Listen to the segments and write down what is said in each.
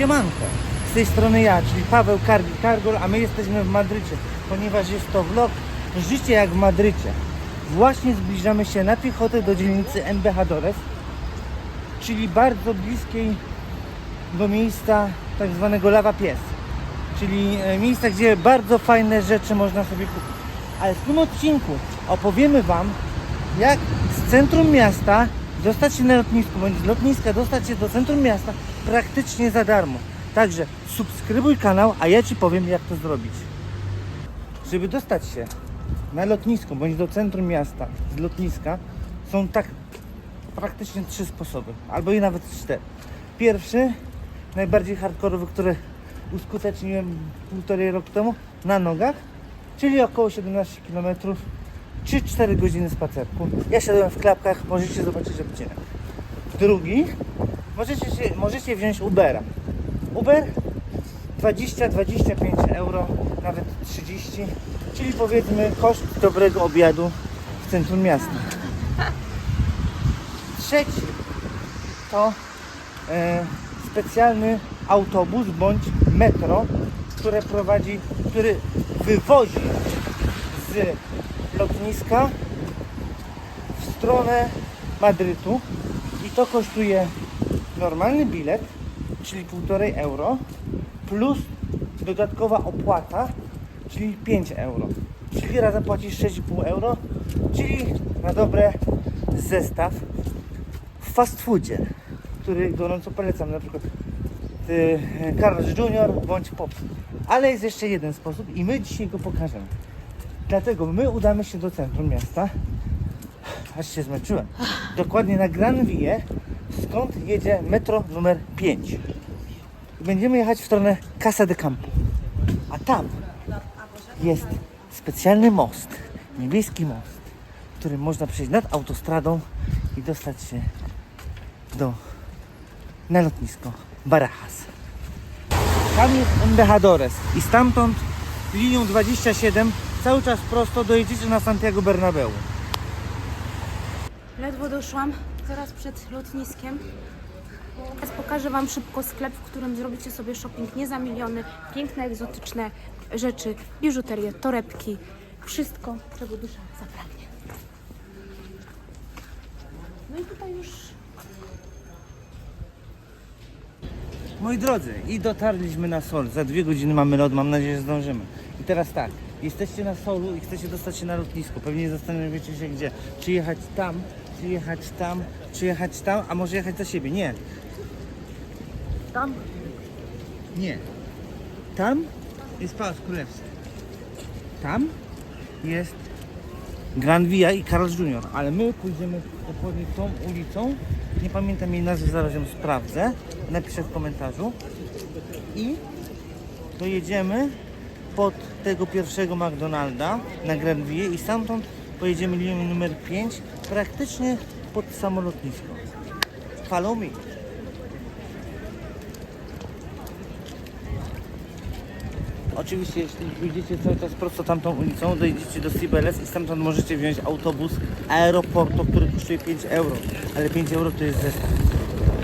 Siemanko, z tej strony ja, czyli Paweł Kargi Kargol, a my jesteśmy w Madrycie, ponieważ jest to vlog Życie jak w Madrycie. Właśnie zbliżamy się na piechotę do dzielnicy Embajadores, czyli bardzo bliskiej do miejsca tak zwanego Lava Pies, czyli e, miejsca, gdzie bardzo fajne rzeczy można sobie kupić. Ale w tym odcinku opowiemy Wam, jak z centrum miasta dostać się na lotnisko, bądź z lotniska dostać się do centrum miasta praktycznie za darmo. Także subskrybuj kanał, a ja Ci powiem jak to zrobić. Żeby dostać się na lotnisko, bądź do centrum miasta z lotniska są tak praktycznie trzy sposoby, albo i nawet cztery. Pierwszy, najbardziej hardkorowy, który uskuteczniłem półtorej roku temu, na nogach, czyli około 17 km, 3-4 godziny spacerku. Ja siadłem w klapkach, możecie zobaczyć odcinek. Drugi, możecie, się, możecie wziąć Ubera. Uber 20-25 euro, nawet 30, czyli powiedzmy koszt dobrego obiadu w centrum miasta. Trzeci to e, specjalny autobus bądź metro, które prowadzi, który wywozi z lotniska w stronę Madrytu i to kosztuje normalny bilet, czyli 1,5 euro plus dodatkowa opłata, czyli 5 euro. Czyli razem płacisz 6,5 euro, czyli na dobre zestaw w fast foodzie, który gorąco polecam, na przykład y, Carl's Jr. bądź Pop. Ale jest jeszcze jeden sposób i my dzisiaj go pokażemy. Dlatego my udamy się do centrum miasta, aż się zmęczyłem, dokładnie na Gran Skąd jedzie metro numer 5. I będziemy jechać w stronę Casa de Campo. A tam jest specjalny most, niebieski most, którym można przejść nad autostradą i dostać się do na lotnisko Barajas. Tam jest Embajadores i stamtąd linią 27 cały czas prosto dojedziecie na Santiago Bernabeu. Ledwo doszłam, zaraz przed lotniskiem. Teraz pokażę Wam szybko sklep, w którym zrobicie sobie shopping nie za miliony. Piękne, egzotyczne rzeczy, biżuterię, torebki. Wszystko, czego dusza zapragnie. No i tutaj już Moi drodzy, i dotarliśmy na Sol. Za dwie godziny mamy lot, mam nadzieję, że zdążymy. I teraz tak, jesteście na Solu i chcecie dostać się na lotnisko. Pewnie zastanawiacie się gdzie. Czy jechać tam, czy jechać tam, czy jechać tam, a może jechać za siebie. Nie. Tam? Nie. Tam jest Pałac Królewski. Tam jest Grand Via i Carl's Jr., ale my pójdziemy dokładnie tą ulicą. Nie pamiętam jej nazwy, zaraz ją sprawdzę. Napiszę w komentarzu. I dojedziemy pod tego pierwszego McDonalda na Grand Via i stamtąd pojedziemy linią numer 5 praktycznie pod samo lotnisko. Follow me. Oczywiście, jeśli pójdziecie cały czas prosto tamtą ulicą, dojedziecie do Cibeles i stamtąd możecie wziąć autobus aeroportu, który kosztuje 5 euro. Ale 5 euro to jest zestaw.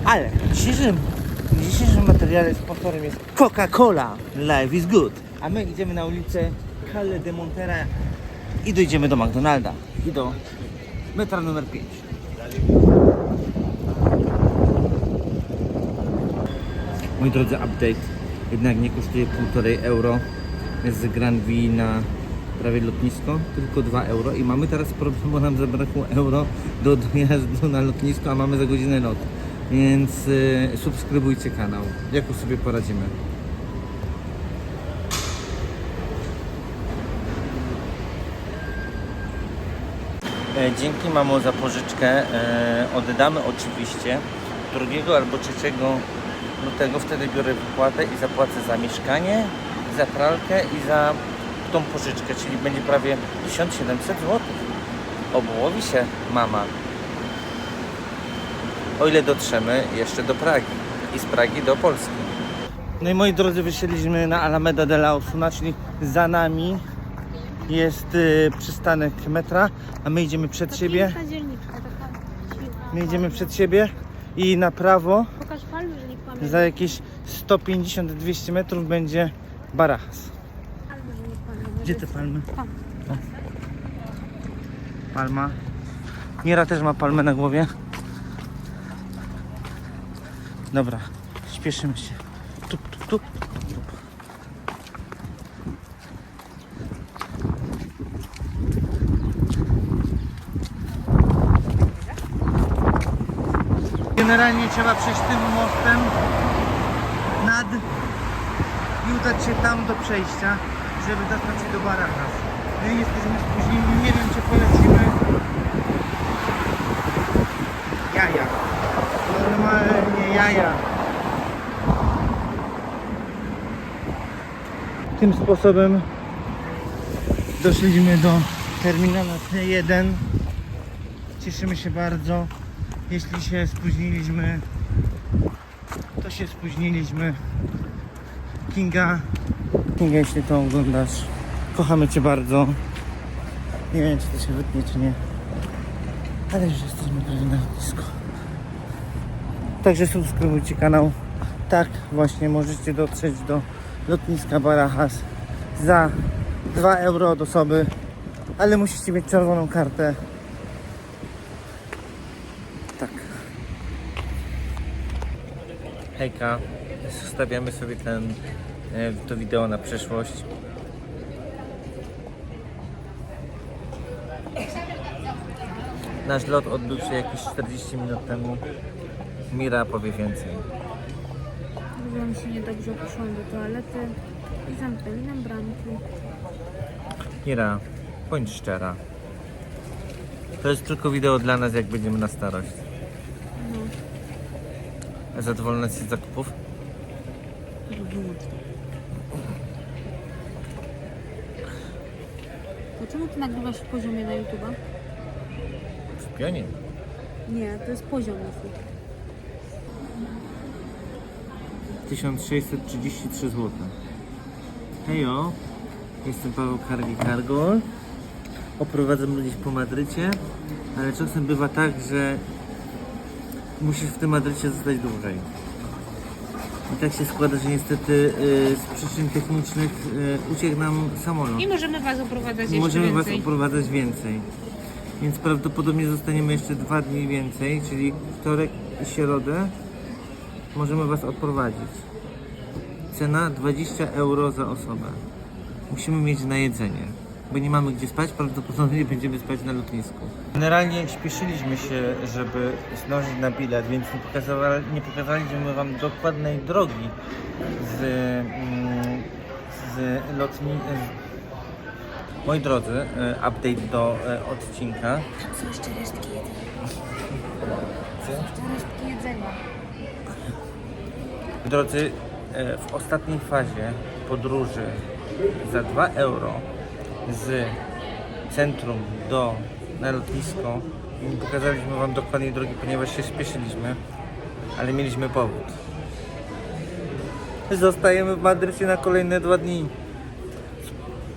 Ale w dzisiejszym, w dzisiejszym materiale sponsorem jest Coca-Cola. Life is good. A my idziemy na ulicę Calle de Montera i dojdziemy do McDonalda i do metra numer 5. Moi drodzy, update jednak nie kosztuje 1,5 euro z Grand Vii na prawie lotnisko, tylko 2 euro i mamy teraz problem, bo nam zabrakło euro do dojazdu na lotnisko, a mamy za godzinę lot. Więc y, subskrybujcie kanał, jakoś sobie poradzimy. Dzięki mamo za pożyczkę e, oddamy oczywiście 2 albo 3 lutego, wtedy biorę wypłatę i zapłacę za mieszkanie, za pralkę i za tą pożyczkę, czyli będzie prawie 1700 zł. Obłowi się mama. O ile dotrzemy jeszcze do Pragi i z Pragi do Polski. No i moi drodzy, wysiedliśmy na Alameda de la Osuna, czyli za nami jest y, przystanek metra, a my idziemy przed siebie. My idziemy przed siebie i na prawo Pokaż palmy, że nie kłamie. za jakieś 150-200 metrów będzie Barajas. Gdzie te palmy? Tam. Palma. Mira też ma palmę na głowie. Dobra, śpieszymy się. Tup, tup, tup. Generalnie trzeba przejść tym mostem nad i udać się tam do przejścia, żeby dostać się do Barajas. My jesteśmy spóźnieni, nie wiem czy polecimy. Jaja. Normalnie jaja. Tym sposobem doszliśmy do terminalu T1. Cieszymy się bardzo. Jeśli się spóźniliśmy, to się spóźniliśmy. Kinga, Kinga, jeśli to oglądasz, kochamy Cię bardzo. Nie wiem, czy to się wytnie, czy nie. Ale już jesteśmy prawie na lotnisku. Także subskrybujcie kanał. Tak, właśnie możecie dotrzeć do lotniska Barajas za 2 euro od osoby, ale musicie mieć czerwoną kartę. Hejka, zostawiamy sobie ten, e, to wideo na przyszłość. Nasz lot odbył się jakieś 40 minut temu. Mira powie więcej. Zrobiłam się niedobrze, poszłam do toalety i zamknęli nam bramki. Mira, bądź szczera. To jest tylko wideo dla nas, jak będziemy na starość. Zadowolona z zakupów? To czemu ty nagrywasz w poziomie na YouTube'a? W pionie. Nie, to jest poziom YouTube. 1633 zł. Hejo, jestem Paweł Kargi Cargo. Oprowadzam ludzi po Madrycie, ale czasem bywa tak, że musisz w tym Madrycie zostać dłużej. I tak się składa, że niestety y, z przyczyn technicznych y, uciekł nam samolot. I możemy was oprowadzać jeszcze Możemy Was więcej. oprowadzać więcej. Więc prawdopodobnie zostaniemy jeszcze dwa dni więcej, czyli wtorek i środę możemy Was odprowadzić. Cena 20 euro za osobę. Musimy mieć na jedzenie, bo nie mamy gdzie spać, prawdopodobnie będziemy spać na lotnisku. Generalnie śpieszyliśmy się, żeby zdążyć na bilet, więc nie, pokazywali, nie pokazaliśmy Wam dokładnej drogi z, mm, z lotni, Moi drodzy, e, update do e, odcinka. Są jeszcze resztki jedzenia. Są jeszcze resztki jedzenia. Drodzy, e, w ostatniej fazie podróży za 2 euro z centrum do na lotnisko nie pokazaliśmy Wam dokładnej drogi, ponieważ się spieszyliśmy, ale mieliśmy powód. Zostajemy w Madrycie na kolejne dwa dni.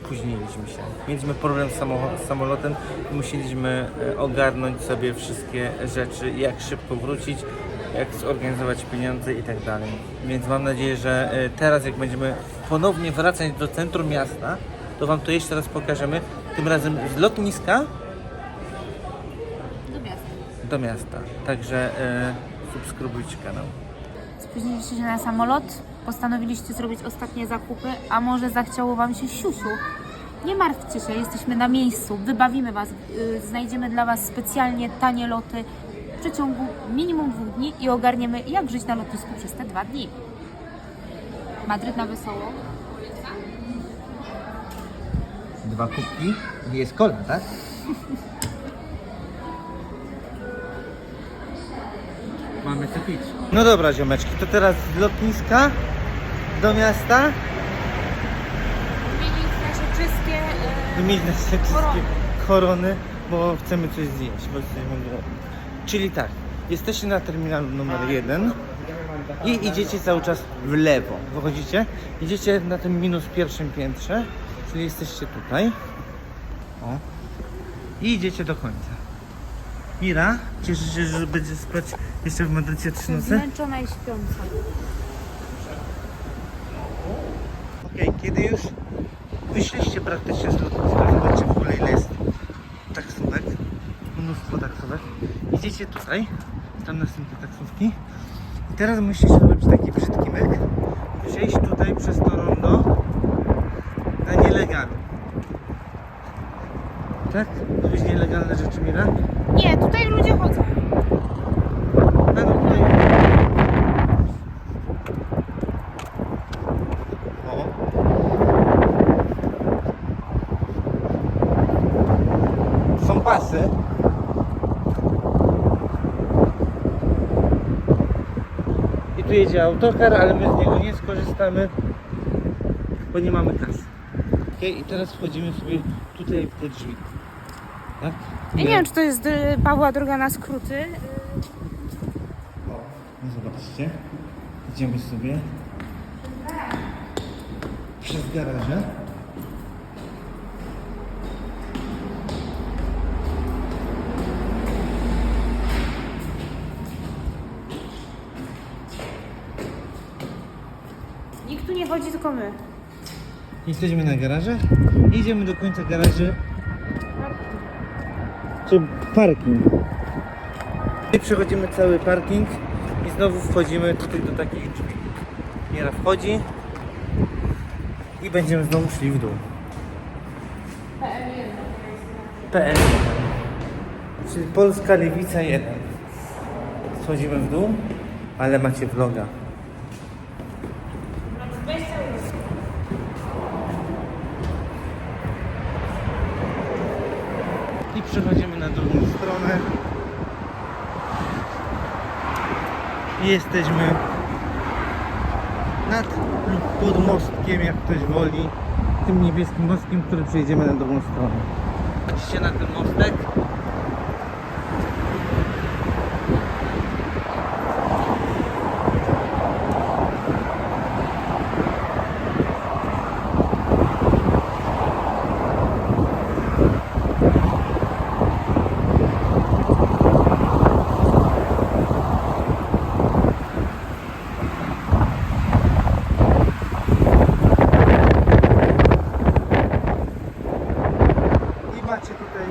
Spóźniliśmy się. Mieliśmy problem z samolotem i musieliśmy e, ogarnąć sobie wszystkie rzeczy, jak szybko wrócić, jak zorganizować pieniądze i tak dalej. Więc mam nadzieję, że e, teraz jak będziemy ponownie wracać do centrum miasta, to Wam to jeszcze raz pokażemy. Tym razem z lotniska Do miasta. do miasta. Także e, subskrybujcie kanał. Spóźniliście się na samolot, postanowiliście zrobić ostatnie zakupy, a może zachciało Wam się siusiu? Nie martwcie się, jesteśmy na miejscu, wybawimy Was, yy, znajdziemy dla Was specjalnie tanie loty w przeciągu minimum dwóch dni i ogarniemy jak żyć na lotnisku przez te dwa dni. Madryt na wesoło. Dwa kubki i jest kola, tak? Mamy co pić. No dobra ziomeczki, to teraz z lotniska do miasta Wymienić nasze wszystkie... wymienić nasze wszystkie Korony. bo chcemy coś zjeść, bo jesteśmy głodni. Czyli tak, jesteście na terminalu numer jeden i idziecie cały czas w lewo. Wychodzicie, idziecie na tym minus pierwszym piętrze, Czyli jesteście tutaj. O. I idziecie do końca. Mira, cieszysz się, że będzie spać jeszcze w Madrycie 3 nocy? Zmęczona i śpiąca. Ok, kiedy już wyszliście praktycznie z lotniska, zobaczcie w ogóle ile jest taksówek, mnóstwo taksówek. Idziecie tutaj, tam następne taksówki. I teraz musicie robić taki brzydki myk, przejść tutaj przez to rondo na nielegalu. Tak? Robić nielegalne rzeczy, Mira? Nie, tutaj ludzie chodzą. A no tutaj... O. Są pasy. I tu jedzie autokar, ale my z niego nie skorzystamy, bo nie mamy kasy. I teraz wchodzimy sobie tutaj w te drzwi. Tak? Ja nie wiem, czy to jest y, Pawła droga na skróty. Y, O, no zobaczcie. Idziemy sobie przez garaże. Nikt tu nie chodzi, tylko my. Jesteśmy na garażach. Idziemy do końca garaży. Czy parking. I przechodzimy cały parking i znowu wchodzimy tutaj do takich drzwi. Miera wchodzi i będziemy znowu szli w dół. PL. Czyli Polska Lewica 1. Schodzimy w dół, ale macie vloga. I przechodzimy na drugą stronę. I jesteśmy nad pod mostkiem, jak ktoś woli. Tym niebieskim mostkiem, który przejdziemy na drugą stronę. Patrzcie na ten mostek. I macie tutaj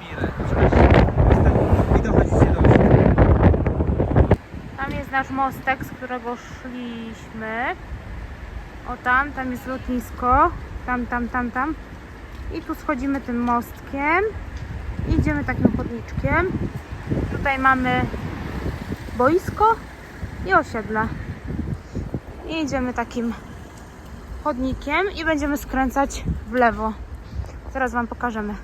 Mirę. I dochodzicie do Tam jest nasz mostek, z którego szliśmy. O tam, tam jest lotnisko. Tam, tam, tam, tam. I tu schodzimy tym mostkiem. Idziemy takim chodniczkiem. Tutaj mamy boisko i osiedle. I idziemy takim chodnikiem i będziemy skręcać w lewo. Zaraz Wam pokażemy.